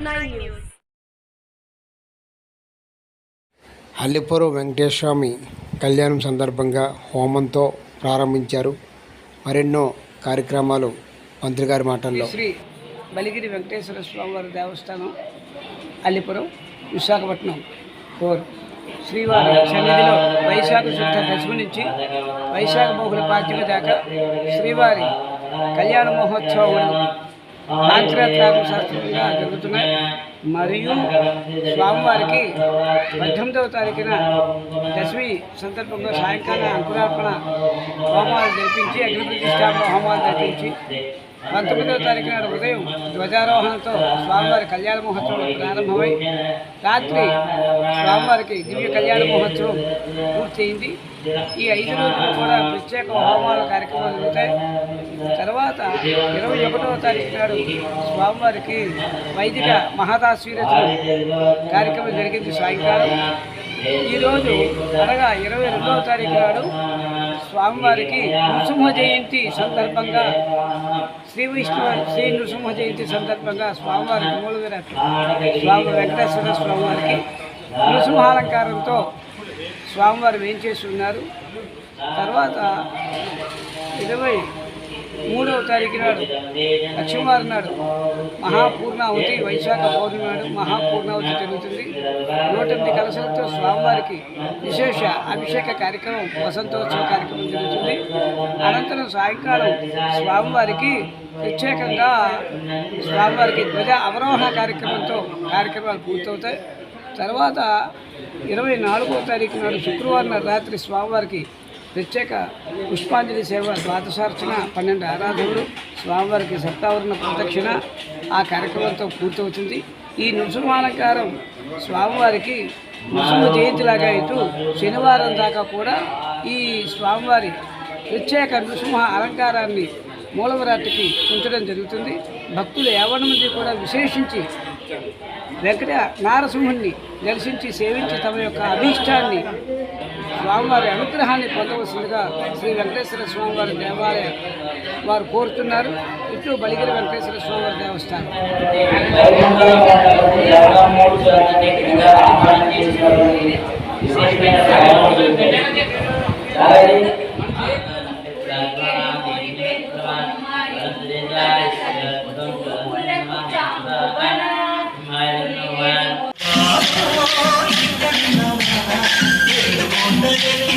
Nine news. Allipuram Venkateswara Swamy కళ్యాణం సందర్భంగా హోమంతో ప్రారంభించారు. మరెన్నో కార్యక్రమాలు మంత్రి గారి మాటల్లో. శ్రీ బలిగిరి వెంకటేశ్వర స్వామివారి దేవస్థానం అల్లిపురం విశాఖపట్నం కోర్. శ్రీవారి సన్నిధిలో వైశాఖ శుద్ధ దశమి నుంచి వైశాఖ బహుళ పాడ్యమి దాకా శ్రీవారి కళ్యాణ మహోత్సవాలు పాంచరాత్రాగం శాస్త్రంగా జరుగుతున్నాయి. మరియు స్వామివారికి పద్దెనిమిదవ తారీఖున దశమి సందర్భంగా సాయంకాలం అంకురార్పణ హోమాలు జరిపించి అగ్నిప్రతిష్టాపన హోమాలు జరిపించి పంతొమ్మిదవ తారీఖు నాడు ఉదయం ధ్వజారోహణతో స్వామివారి కళ్యాణ మహోత్సవం ప్రారంభమై రాత్రి స్వామివారికి దివ్య కళ్యాణ మహోత్సవం పూర్తయింది. ఈ ఐదు రోజులు కూడా ప్రత్యేక హోమాల కార్యక్రమాలు జరుగుతాయి. తర్వాత ఇరవై ఒకటవ తారీఖు నాడు స్వామివారికి వైదిక మహాదాస్వీరచన కార్యక్రమం జరిగింది సాయంకాలం. ఈరోజు అనగా ఇరవై రెండవ తారీఖు నాడు స్వామివారికి నృసింహ జయంతి సందర్భంగా శ్రీ విష్ణు శ్రీ నృసింహ జయంతి సందర్భంగా స్వామివారి మూలవీర స్వామి వెంకటేశ్వర స్వామివారికి నృసింహాలంకారంతో స్వామివారు వేయించేసి ఉన్నారు? తర్వాత ఇరవై మూడవ తారీఖు నాడు లక్ష్మీవారం నాడు మహాపూర్ణావతి వైశాఖ పౌర్ణమి నాడు మహాపూర్ణావతి జరుగుతుంది. నూట ఎనిమిది కలశాలతో స్వామివారికి విశేష అభిషేక కార్యక్రమం వసంతోత్సవ కార్యక్రమం జరుగుతుంది. అనంతరం సాయంకాలం స్వామివారికి ప్రత్యేకంగా స్వామివారికి ధ్వజ అవరోహణ కార్యక్రమంతో కార్యక్రమాలు పూర్తవుతాయి. తర్వాత ఇరవై నాలుగో తారీఖు నాడు శుక్రవారం రాత్రి స్వామివారికి ప్రత్యేక పుష్పాంజలి సేవ ద్వాదశార్చన పన్నెండు ఆరాధనలు స్వామివారికి సప్తావరణ ప్రదక్షిణ ఆ కార్యక్రమంతో పూర్తవుతుంది. ఈ నృసింహాలంకారం స్వామివారికి నృసింహ జయంతిలాగా ఇటు శనివారం దాకా కూడా ఈ స్వామివారి ప్రత్యేక నృసింహ అలంకారాన్ని మూలవరాటికి ఉంచడం జరుగుతుంది. భక్తులు ఎవరి మంది కూడా విశేషించి వెంకట నారసింహుణ్ణి దర్శించి సేవించి తమ యొక్క అభీష్టాన్ని స్వామివారి అనుగ్రహాన్ని పొందవలసిందిగా శ్రీ వెంకటేశ్వర స్వామివారి దేవాలయం వారు కోరుతున్నారు ఇట్లు బలిగిరి వెంకటేశ్వర స్వామివారి దేవస్థానం Thank you. Amen.